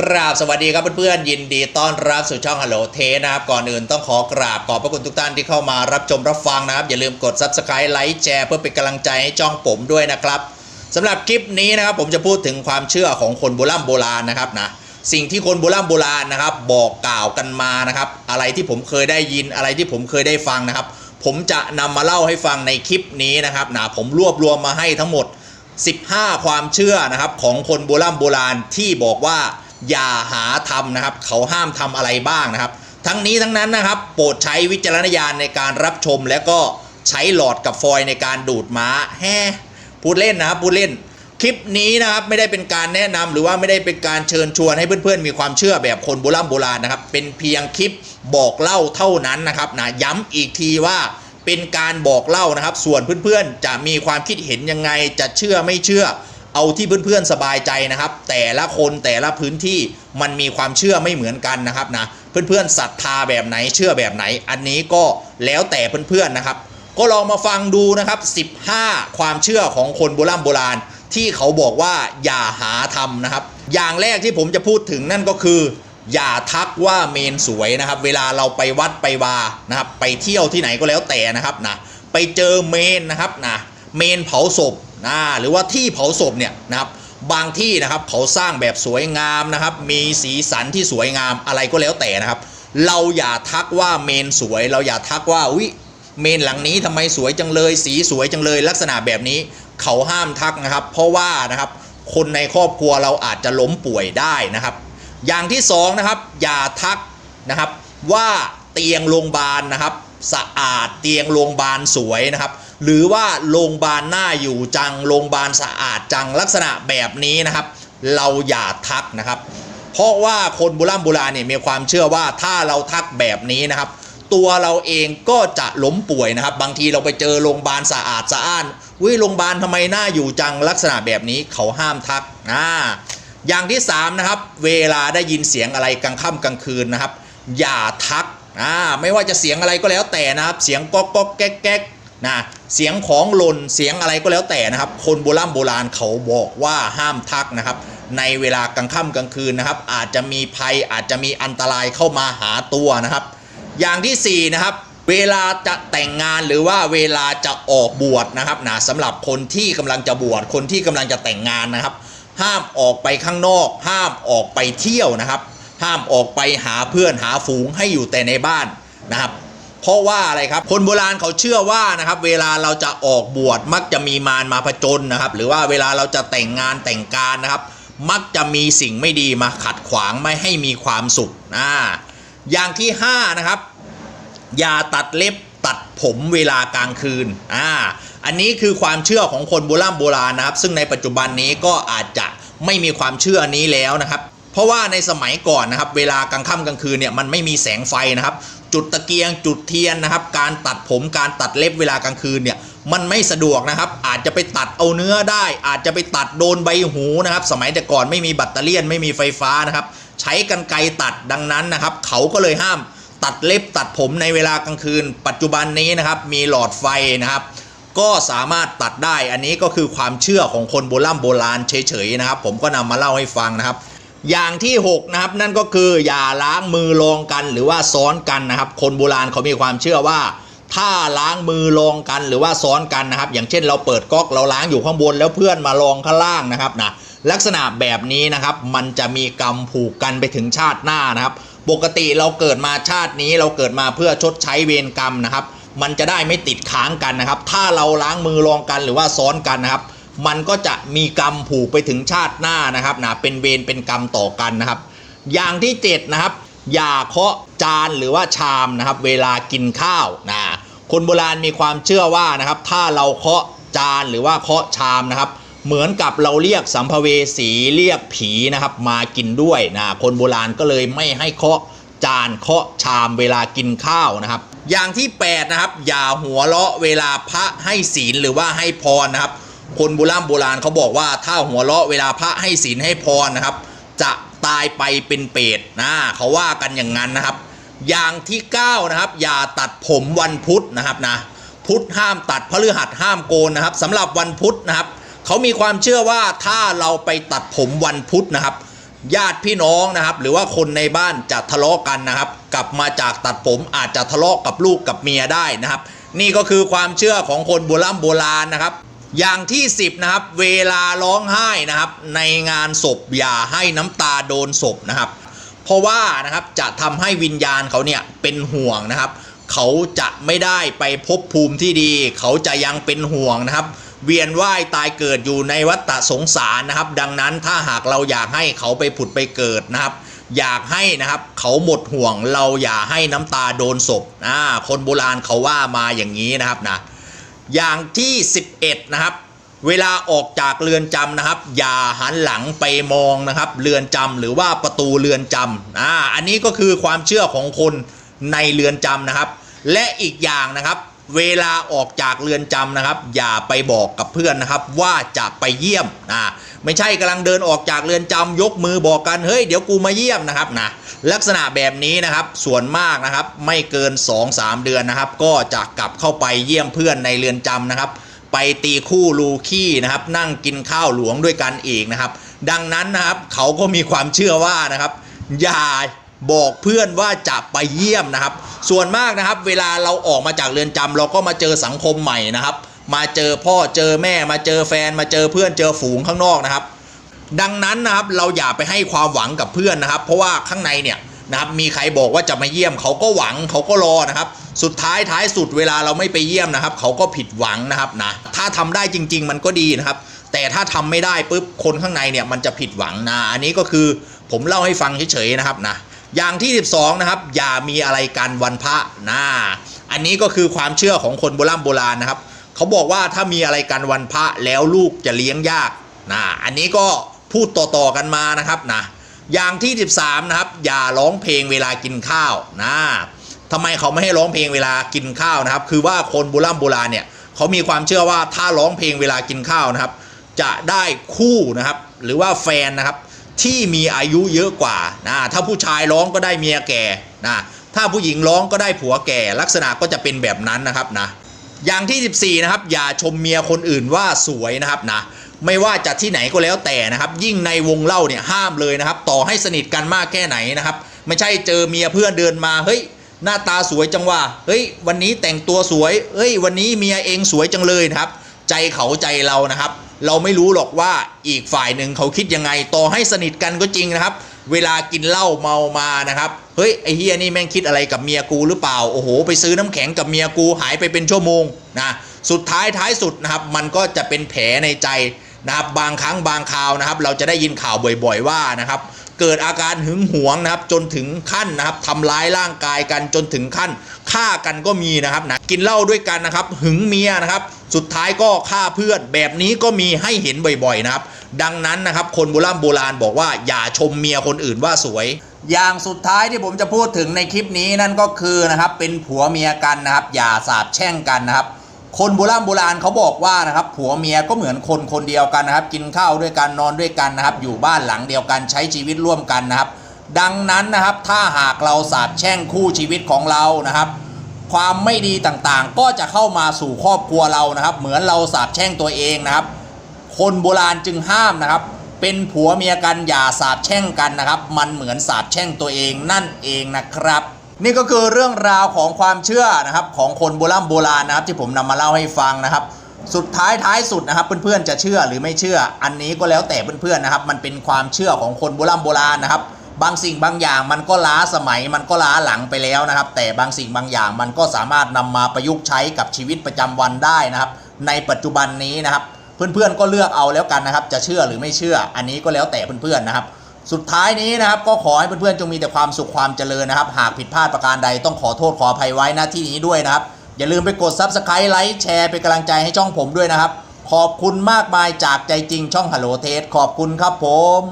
กราบสวัสดีครับเพื่อนๆยินดีต้อนรับสู่ช่องฮัลโหลเทนะครับ ก่อนอื่นต้องขอกราบขอบพระคุณทุกท่านที่เข้ามารับชมรับฟังนะครับ อย่าลืมกด Subscribe ไลค์แชร์เพื่อเป็นกำลังใจให้ช่องผมด้วยนะครับสำหรับคลิปนี้นะครับผมจะพูดถึงความเชื่อของคนโบราณโบราณนะครับนะสิ่งที่คนโบราณโบราณนะครับ บอกกล่าวกันมานะครับ อะไรที่ผมเคยได้ยินอะไรที่ผมเคยได้ฟังนะครับ ผมจะนำมาเล่าให้ฟังในคลิปนี้นะครับนะผมรวบรวมมาให้ทั้งหมด 15 ความเชื่อนะครับของคนโบราณโบราณที่บอกว่า อย่าหาทำนะครับ เขาห้ามทำอะไรบ้างนะครับ ทั้งนี้ทั้งนั้นนะครับ โปรดใช้วิจารณญาณในการรับชม แล้วก็ใช้หลอดกับฟอยในการดูดม้าแฮ่พูดเล่นนะครับพูดเล่นคลิปนี้นะครับไม่ได้เป็นการแนะนำหรือว่าไม่ได้เป็นการเชิญชวนให้เพื่อนๆ มีความเชื่อแบบคนโบราณโบราณนะครับ เป็นเพียงคลิปบอกเล่าเท่านั้นนะครับนะย้ำอีกทีว่าเป็นการบอกเล่านะครับ ส่วนเพื่อนๆ จะมีความคิดเห็นยังไงจะเชื่อไม่เชื่อ เอาที่เพื่อนๆสบายใจนะครับ แต่ละคนแต่ละพื้นที่มันมีความเชื่อไม่เหมือนกันนะครับนะเพื่อนๆศรัทธาแบบไหนเชื่อแบบไหน อันนี้ก็แล้วแต่เพื่อนๆนะครับ ก็ลองมาฟังดูนะครับ 15 ความเชื่อของคนโบราณโบราณ ที่เขาบอกว่าอย่าหาทำนะครับ อย่างแรกที่ผมจะพูดถึงนั่นก็คือ อย่าทักว่าเมนสวยนะครับ เวลาเราไปวัดไปวานะครับ ไปเที่ยวที่ไหนก็แล้วแต่นะครับนะไปเจอเมนนะครับนะเมนเผาศพ นะหรือว่าที่เผาศพเนี่ยนะครับบางที่นะครับเขาสร้างแบบสวยงามนะครับ มีสีสันที่สวยงามอะไรก็แล้วแต่นะครับ เราอย่าทักว่าเมนสวย เราอย่าทักว่าอุ้ยเมนหลังนี้ทำไมสวยจังเลย สีสวยจังเลย ลักษณะแบบนี้เขาห้ามทักนะครับ เพราะว่านะครับคนในครอบครัวเราอาจจะล้มป่วยได้นะครับ อย่างที่สองนะครับอย่าทักนะครับว่าเตียงโรงพยาบาลนะครับ สะอาดเตียงโรงพยาบาลสวยนะครับ หรือว่าโรงพยาบาลหน่าอยู่จัง โรงพยาบาลสะอาดจังลักษณะแบบนี้นะครับ เราอย่าทักนะครับ เพราะว่าคนโบราณโบราณเนี่ยมีความเชื่อว่าถ้าเราทักแบบนี้นะครับ ตัวเราเองก็จะล้มป่วยนะครับ บางทีเราไปเจอโรงพยาบาลสะอาดสะอ้านวิโรงพยาบาลทำไมหน่าอยู่จังลักษณะแบบนี้เขาห้ามทักอ่าอย่างที่3นะครับเวลาได้ยินเสียงอะไรกลางค่ำกลางคืนนะครับ อย่าทักอ่าไม่ว่าจะเสียงอะไรก็แล้วแต่นะครับ เสียงก๊อกก๊อกแก๊กแก๊ก นะเสียงของหล่นเสียงอะไรก็แล้วแต่นะครับ คนโบราณโบราณเขาบอกว่าห้ามทักนะครับ ในเวลากลางค่ำกลางคืนนะครับ อาจจะมีภัยอาจจะมีอันตรายเข้ามาหาตัวนะครับ อย่างที่4นะครับเวลาจะแต่งงานหรือว่าเวลาจะออกบวชนะครับนะสำหรับคนที่กำลังจะบวชคนที่กำลังจะแต่งงานนะครับ ห้ามออกไปข้างนอก ห้ามออกไปเที่ยวนะครับ ห้ามออกไปหาเพื่อนหาฝูงให้อยู่แต่ในบ้านนะครับ เพราะว่าอะไรครับ คนโบราณเขาเชื่อว่านะครับเวลาเราจะออกบวชมักจะมีมารมาผจญนะครับ หรือว่าเวลาเราจะแต่งงานแต่งการนะครับ มักจะมีสิ่งไม่ดีมาขัดขวางไม่ให้มีความสุขอ่าอย่างที่ห้านะครับ อย่าตัดเล็บตัดผมเวลากลางคืนอ่าอันนี้คือความเชื่อของคนโบราณโบราณนะครับ ซึ่งในปัจจุบันนี้ก็อาจจะไม่มีความเชื่อนี้แล้วนะครับ เพราะว่าในสมัยก่อนนะครับ เวลากลางค่ำกลางคืนเนี่ยมันไม่มีแสงไฟนะครับ จุดตะเกียงจุดเทียนนะครับ การตัดผมการตัดเล็บเวลากลางคืนเนี่ยมันไม่สะดวกนะครับ อาจจะไปตัดเอาเนื้อได้ อาจจะไปตัดโดนใบหูนะครับ สมัยแต่ก่อนไม่มีแบตเตอรี่ไม่มีไฟฟ้านะครับ ใช้กันไกรตัดดังนั้นนะครับ เขาก็เลยห้ามตัดเล็บตัดผมในเวลากลางคืน ปัจจุบันนี้นะครับ มีหลอดไฟนะครับ ก็สามารถตัดได้ อันนี้ก็คือความเชื่อของคนโบราณโบราณเฉยๆนะครับ ผมก็นำมาเล่าให้ฟังนะครับ อย่างที่ 6 นะครับ นั่นก็คืออย่าล้างมือรองกันหรือว่าซ้อนกันนะครับ คนโบราณเขามีความเชื่อว่า ถ้าล้างมือรองกันหรือว่าซ้อนกันนะครับ อย่างเช่นเราเปิดก๊อกเราล้างอยู่ข้างบนแล้วเพื่อนมาลองข้างล่างนะครับนะลักษณะแบบนี้นะครับ มันจะมีกรรมผูกกันไปถึงชาติหน้านะครับ ปกติเราเกิดมาชาตินี้เราเกิดมาเพื่อชดใช้เวรกรรมนะครับ มันจะได้ไม่ติดค้างกันนะครับ ถ้าเราล้างมือรองกันหรือว่าซ้อนกันนะครับ มันก็จะมีกรรมผูกไปถึงชาติหน้านะครับนะเป็นเวรเป็นกรรมต่อกันนะครับ อย่างที่เจ็ดนะครับอย่าเคาะจานหรือว่าชามนะครับ เวลากินข้าวนะคนโบราณมีความเชื่อว่านะครับ ถ้าเราเคาะจานหรือว่าเคาะชามนะครับ เหมือนกับเราเรียกสัมภเวสีเรียกผีนะครับมากินด้วยนะคนโบราณก็เลยไม่ให้เคาะจานเคาะชามเวลากินข้าวนะครับ อย่างที่แปดนะครับ อย่าหัวเราะเวลาพระให้ศีลหรือว่าให้พรนะครับ คนโบราณโบราณเขาบอกว่าถ้าหัวเราะเวลาพระให้ศีลให้พรนะครับ จะตายไปเป็นเปรตนะเขาว่ากันอย่างนั้นนะครับ อย่างที่9นะครับอย่าตัดผมวันพุธนะครับนะพุธห้ามตัดพฤหัสห้ามโกนนะครับสำหรับวันพุธนะครับเขามีความเชื่อว่าถ้าเราไปตัดผมวันพุธนะครับ ญาติพี่น้องนะครับ หรือว่าคนในบ้านจะทะเลาะกันนะครับ กลับมาจากตัดผมอาจจะทะเลาะกับลูกกับเมียได้นะครับ นี่ก็คือความเชื่อของคนโบราณโบราณนะครับ อย่างที่ 10 นะครับ เวลาร้องไห้นะครับ ในงานศพอย่าให้น้ำตาโดนศพนะครับ เพราะว่านะครับจะทำให้วิญญาณเขาเนี่ยเป็นห่วงนะครับ เขาจะไม่ได้ไปพบภูมิที่ดี เขาจะยังเป็นห่วงนะครับ เวียนว่ายตายเกิดอยู่ในวัฏสงสารนะครับ ดังนั้นถ้าหากเราอยากให้เขาไปผุดไปเกิดนะครับอยากให้นะครับเขาหมดห่วงเราอย่าให้น้ำตาโดนศพอ่าคนโบราณเขาว่ามาอย่างนี้นะครับนะ อย่างที่ 11 นะครับ เวลาออกจากเรือนจำนะครับ อย่าหันหลังไปมองนะครับ เรือนจำหรือว่าประตูเรือนจำอ่าอันนี้ก็คือความเชื่อของคนในเรือนจำนะครับ และอีกอย่างนะครับ เวลาออกจากเรือนจำนะครับ อย่าไปบอกกับเพื่อนนะครับ ว่าจะไปเยี่ยมนะไม่ใช่กำลังเดินออกจากเรือนจำยกมือบอกกันเฮ้ยเดี๋ยวกูมาเยี่ยมนะครับนะลักษณะแบบนี้นะครับส่วนมากนะครับไม่เกิน 2-3 เดือนนะครับ ก็จะกลับเข้าไปเยี่ยมเพื่อนในเรือนจำนะครับ ไปตีคู่ลูขี้นะครับนั่งกินข้าวหลวงด้วยกันอีกนะครับ ดังนั้นนะครับเขาก็มีความเชื่อว่านะครับ อย่าบอกเพื่อนว่าจะไปเยี่ยมนะครับ ส่วนมากนะครับ เวลาเราออกมาจากเรือนจำเราก็มาเจอสังคมใหม่นะครับ มาเจอพ่อเจอแม่ มาเจอแฟน มาเจอเพื่อนเจอฝูงข้างนอกนะครับ ดังนั้นนะครับเราอย่าไปให้ความหวังกับเพื่อนนะครับ เพราะว่าข้างในเนี่ยนะครับมีใครบอกว่าจะมาเยี่ยม เขาก็หวังเขาก็รอนะครับ สุดท้ายท้ายสุดเวลาเราไม่ไปเยี่ยมนะครับ เขาก็ผิดหวังนะครับนะถ้าทำได้จริง ๆ มันก็ดีนะครับ แต่ถ้าทำไม่ได้ปุ๊บคนข้างในเนี่ยมันจะผิดหวังนะอันนี้ก็คือผมเล่าให้ฟังเฉยๆนะครับนะ อย่างที่ 12 นะครับ อย่ามีอะไรกันวันพระนะอันนี้ก็คือความเชื่อของคนโบราณโบราณนะครับ เขาบอกว่าถ้ามีอะไรกันวันพระแล้วลูกจะเลี้ยงยากนะอันนี้ก็พูดต่อๆกันมานะครับนะอย่างที่ 13 นะครับ อย่าร้องเพลงเวลากินข้าวนะทำไมเขาไม่ให้ร้องเพลงเวลากินข้าวนะครับ คือว่าคนโบราณโบราณเนี่ยเขามีความเชื่อว่าถ้าร้องเพลงเวลากินข้าวนะครับ จะได้คู่นะครับ หรือว่าแฟนนะครับ ที่มีอายุเยอะกว่านะถ้าผู้ชายร้องก็ได้เมียแก่นะถ้าผู้หญิงร้องก็ได้ผัวแก่ ลักษณะก็จะเป็นแบบนั้นนะครับนะอย่างที่ 14 นะครับ อย่าชมเมียคนอื่นว่าสวยนะครับนะไม่ว่าจะที่ไหนก็แล้วแต่นะครับ ยิ่งในวงเล่าเนี่ยห้ามเลยนะครับ ต่อให้สนิทกันมากแค่ไหนนะครับ ไม่ใช่เจอเมียเพื่อนเดินมาเฮ้ยหน้าตาสวยจังว่าเฮ้ย วันนี้แต่งตัวสวยเฮ้ย วันนี้เมียเองสวยจังเลยนะครับ ใจเขาใจเรานะครับ เราไม่รู้หรอกว่าอีกฝ่ายหนึ่งเขาคิดยังไงต่อให้สนิทกันก็จริงนะครับ เวลากินเหล้าเมามานะครับเฮ้ยไอเฮียนี่แม่งคิดอะไรกับเมียกูหรือเปล่าโอ้โห ไปซื้อน้ำแข็งกับเมียกูหายไปเป็นชั่วโมงนะสุดท้ายท้ายสุดนะครับมันก็จะเป็นแผลในใจนะครับบางครั้งบางคราวนะครับ เราจะได้ยินข่าวบ่อย ๆ ว่านะครับ เกิดอาการหึงหวงนะครับ จนถึงขั้นนะครับทำร้ายร่างกายกันจนถึงขั้นฆ่ากันก็มีนะครับนะกินเหล้าด้วยกันนะครับ หึงเมียนะครับ สุดท้ายก็ฆ่าเพื่อนแบบนี้ก็มีให้เห็นบ่อยๆนะครับ ดังนั้นนะครับคนโบราณโบราณบอกว่าอย่าชมเมียคนอื่นว่าสวย อย่างสุดท้ายที่ผมจะพูดถึงในคลิปนี้นั่นก็คือนะครับเป็นผัวเมียกันนะครับ อย่าสาบแช่งกันนะครับ คนโบราณโบราณเขาบอกว่านะครับผัวเมียก็เหมือนคนคนเดียวกันนะครับ กินข้าวด้วยกันนอนด้วยกันนะครับ อยู่บ้านหลังเดียวกันใช้ชีวิตร่วมกันนะครับ ดังนั้นนะครับถ้าหากเราสาบแช่งคู่ชีวิตของเรานะครับ ความไม่ดีต่างๆ ก็จะเข้ามาสู่ครอบครัวเรานะครับ เหมือนเราสาบแช่งตัวเองนะครับ คนโบราณจึงห้ามนะครับ เป็นผัวเมียกันอย่าสาบแช่งกันนะครับ มันเหมือนสาบแช่งตัวเองนั่นเองนะครับ นี่ก็คือเรื่องราวของความเชื่อนะครับ ของคนโบราณโบราณนะครับ ที่ผมนำมาเล่าให้ฟังนะครับสุดท้ายท้ายสุดนะครับเพื่อนๆจะเชื่อหรือไม่เชื่อ อันนี้ก็แล้วแต่เพื่อนๆนะครับ มันเป็นความเชื่อของคนโบราณโบราณนะครับ บางสิ่งบางอย่างมันก็ล้าสมัยมันก็ล้าหลังไปแล้วนะครับ แต่บางสิ่งบางอย่างมันก็สามารถนำมาประยุกต์ใช้กับชีวิตประจำวันได้นะครับ ในปัจจุบันนี้นะครับเพื่อนๆก็เลือกเอาแล้วกันนะครับ จะเชื่อหรือไม่เชื่อ อันนี้ก็แล้วแต่เพื่อนๆนะครับ สุดท้ายนี้นะครับ ก็ขอให้เพื่อนๆจงมีแต่ความสุขความเจริญนะครับ หากผิดพลาดประการใดต้องขอโทษขออภัยไว้หน้าที่นี้ด้วยนะครับ อย่าลืมไปกด Subscribe ไลค์แชร์เป็นกำลังใจให้ช่องผมด้วยนะครับ ขอบคุณมากมายจากใจจริงช่องฮัลโหลเทสขอบคุณครับผม